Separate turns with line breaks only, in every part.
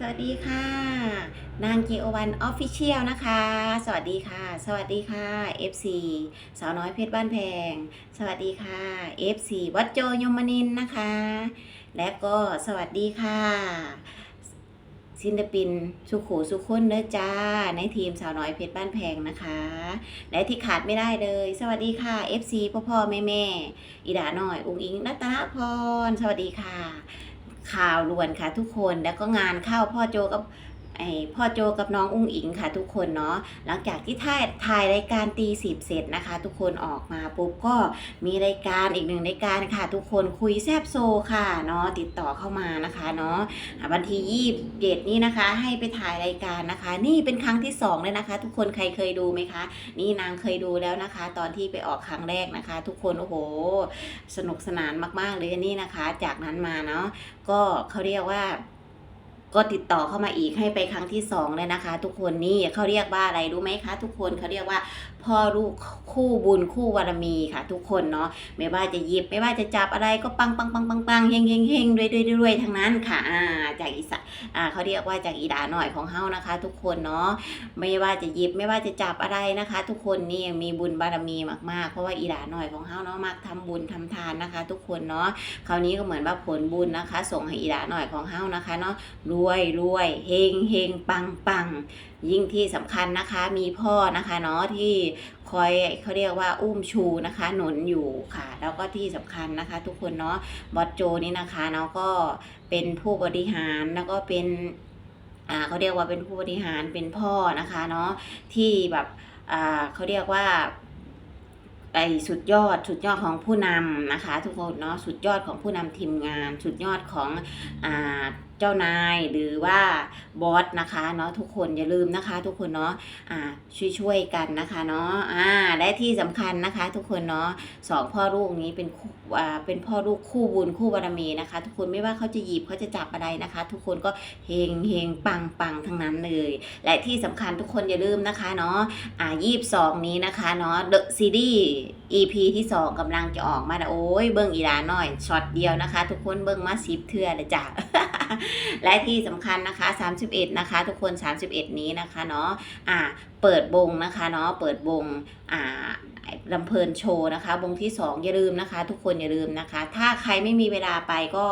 สวัสดีค่ะ นางเกโอวันออฟฟิเชียลนะคะ สวัสดีค่ะ สวัสดีค่ะ FC สาวน้อยเพชรบ้านแพง สวัสดีค่ะ FC วัดโจยมนินนะคะ และก็สวัสดีค่ะศิลปินสุขูสุขคนเด้อจ้า ในทีมสาวน้อยเพชรบ้านแพงนะคะ และที่ขาดไม่ได้เลย สวัสดีค่ะ FC พ่อพ่อแม่แม่อีดาหน่อย อุงอิงรัตนาพร สวัสดีค่ะ ข่าวลวนค่ะทุกคน แล้วก็งานเข้าพ่อโจก็ ไอพ่อโจกับน้องอุ้งอิงค่ะทุกคนเนาะหลังจากที่ถ่ายถ่ายรายการตีสิบเสร็จนะคะ ทุกคนออกมาปุ๊บก็มีรายการอีกหนึ่งรายการค่ะ ทุกคนคุยแซบโซค่ะเนาะติดต่อเข้ามานะคะเนาะวันที่ยี่สิบเจ็ดนี้นะคะ ให้ไปถ่ายรายการนะคะ นี่เป็นครั้งที่สองเลยนะคะ ทุกคนใครเคยดูไหมคะ นี่นางเคยดูแล้วนะคะ ตอนที่ไปออกครั้งแรกนะคะ ทุกคนโอ้โห สนุกสนานมากๆเลยนี่นะคะ จากนั้นมาเนาะก็เขาเรียกว่า ก็ติดต่อเข้ามาอีกให้ไปครั้งที่สองเลยนะคะ ทุกคนนี่เขาเรียกว่าอะไรรู้ไหมคะ ทุกคนเขาเรียกว่าพ่อลูกคู่บุญคู่บารมีค่ะ ทุกคนเนาะไม่ว่าจะหยิบไม่ว่าจะจับอะไรก็ปังปังปังปังปังเฮงเฮงเฮงด้วยด้วยด้วยทั้งนั้นค่ะอ่าจากอีสานอ่าเขาเรียกว่าจากอีดาหน่อยของเฮานะคะ ทุกคนเนาะไม่ว่าจะหยิบไม่ว่าจะจับอะไรนะคะ ทุกคนนี่มีบุญบารมีมากๆ เพราะว่าอีดาหน่อยของเฮาเนาะมักทำบุญทำทานนะคะ ทุกคนเนาะคราวนี้ก็เหมือนว่าผลบุญนะคะ ส่งให้อีดาหน่อยของเฮานะคะเนาะรวยรวยเฮงเฮงปังปังยิ่งที่สำคัญนะคะมีพ่อนะคะเนาะที่คอยเขาเรียกว่าอุ้มชูนะคะหนุนอยู่ค่ะ แล้วก็ที่สำคัญนะคะ ทุกคนเนาะบอสโจนี่นะคะเนาะก็เป็นผู้บริหารแล้วก็เป็นอ่าเขาเรียกว่าเป็นผู้บริหารเป็นพ่อนะคะเนาะที่แบบอ่าเขาเรียกว่าไอสุดยอดสุดยอดของผู้นำนะคะ ทุกคนเนาะสุดยอดของผู้นำทีมงาน สุดยอดของอ่า เจ้านายหรือว่าบอสนะคะเนาะทุกคนอย่าลืมนะคะ ทุกคนเนาะอ่าช่วยช่วยๆกันนะคะเนาะอ่าและที่สำคัญนะคะ ทุกคนเนาะสองพ่อลูกนี้เป็นคู่อ่าเป็นพ่อลูกคู่บุญคู่บารมีนะคะ ทุกคนไม่ว่าเขาจะหยิบเขาจะจับอะไรนะคะ ทุกคนก็เฮงเฮงปังปังทั้งนั้นเลย และที่สำคัญทุกคนอย่าลืมนะคะเนาะอ่ายี่สิบสองนี้นะคะเนาะ The Series EP ที่2กำลังจะออกมาแล้วโอ้ยเบิ้งอีลาหน่อยช็อตเดียวนะคะ ทุกคนเบิ้งมาสิบเทื่อเลยจ้ะและที่สำคัญนะคะ 31 นะคะ ทุกคน 31 นี้นะคะเนาะอ่าเปิดบงนะคะเนาะเปิดบงอ่า ลำเพลินโชว์นะคะบงที่ 2 อย่าลืมนะคะ ทุกคนอย่าลืมนะคะ ถ้าใครไม่มีเวลาไปก็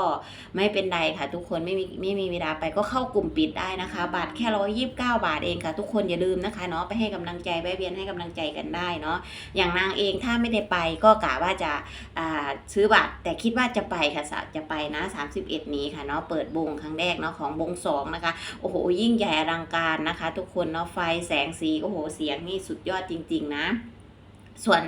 ไม่เป็นไรค่ะ ทุกคนไม่มีไม่มีเวลาไปก็เข้ากลุ่มปิดได้นะคะบัตรแค่ร้อยยี่สิบเก้าบาทเองค่ะ ทุกคนอย่าลืมนะคะเนาะไปให้กำลังใจแวะเวียนให้กำลังใจกันได้เนาะอย่างนางเองถ้าไม่ได้ไปก็กะว่าจะอ่าซื้อบัตรแต่คิดว่าจะไปค่ะสะจะไปนะ 31 นี้ค่ะเนาะเปิดบงครั้งแรกเนาะของบงสองนะคะโอ้โหยิ่งใหญ่อลังการนะคะ ทุกคนเนาะไฟแสงสีโอ้โหเสียงนี่สุดยอดจริง ๆ นะ ส่วน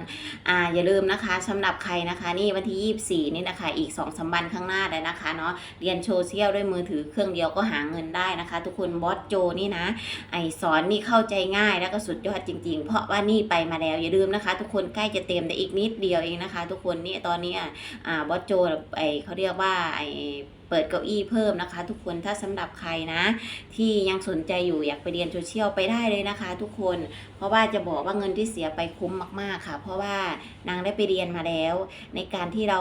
อ่าอย่าลืมนะคะสำหรับใครนะคะ นี่วันที่ 24 นี่นะคะ อีก2อสวันข้างหน้าเลยนะคะเนาะเรียนโซเชียลด้วยมือถือเครื่องเดียวก็หาเงินได้นะคะ ทุกคนบอสโจนี่นะ ไอสอนนี่เข้าใจง่ายแล้วก็สุดยอดจริง ๆ เพราะว่านี่ไปมาแล้วอย่าลืมนะคะ ทุกคนใกล้จะเต็มแต่อีกนิดเดียวเองนะคะ ทุกคนนี่ตอนนี้อะอ่าบอสโจไอเขาเรียกว่าไอเปิดเก้าอี้เพิ่มนะคะ ทุกคนถ้าสำหรับใครนะ ที่ยังสนใจอยู่อยากไปเรียนโซเชียลไปได้เลยนะคะ ทุกคนเพราะว่าจะบอกว่าเงินที่เสียไปคุ้มมากๆค่ะ เพราะว่านางได้ไปเรียนมาแล้ว ในการที่เรา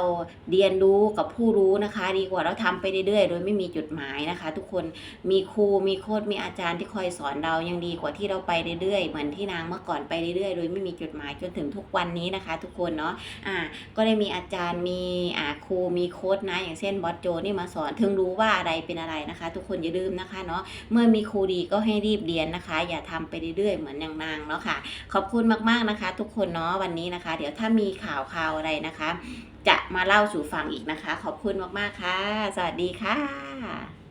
เรียนรู้กับผู้รู้นะคะ ดีกว่าเราทำไปเรื่อยๆ โดยไม่มีจุดหมายนะคะ ทุกคนมีครูมีโค้ดมีอาจารย์ที่คอยสอนเรายังดีกว่าที่เราไปเรื่อยๆ เหมือนที่นางเมื่อก่อนไปเรื่อยๆ โดยไม่มีจุดหมายจนถึงทุกวันนี้นะคะ ทุกคนเนาะอ่าก็ได้มีอาจารย์มีอ่าครูมีโค้ดนะ อย่างเช่นบอสโจนี่มาสอนถึงรู้ว่าอะไรเป็นอะไรนะคะ ทุกคนอย่าลืมนะคะเนาะเมื่อมีครูดีก็ให้รีบเรียนนะคะ อย่าทำไปเรื่อยๆเหมือนอย่างนางเนาะค่ะ ขอบคุณมากๆนะคะ ทุกคนเนาะวันนี้นะคะ เดี๋ยวถ้ามีข่าวข่าวอะไรนะคะ จะมาเล่าสู่ฟังอีกนะคะ ขอบคุณมากๆค่ะ สวัสดีค่ะ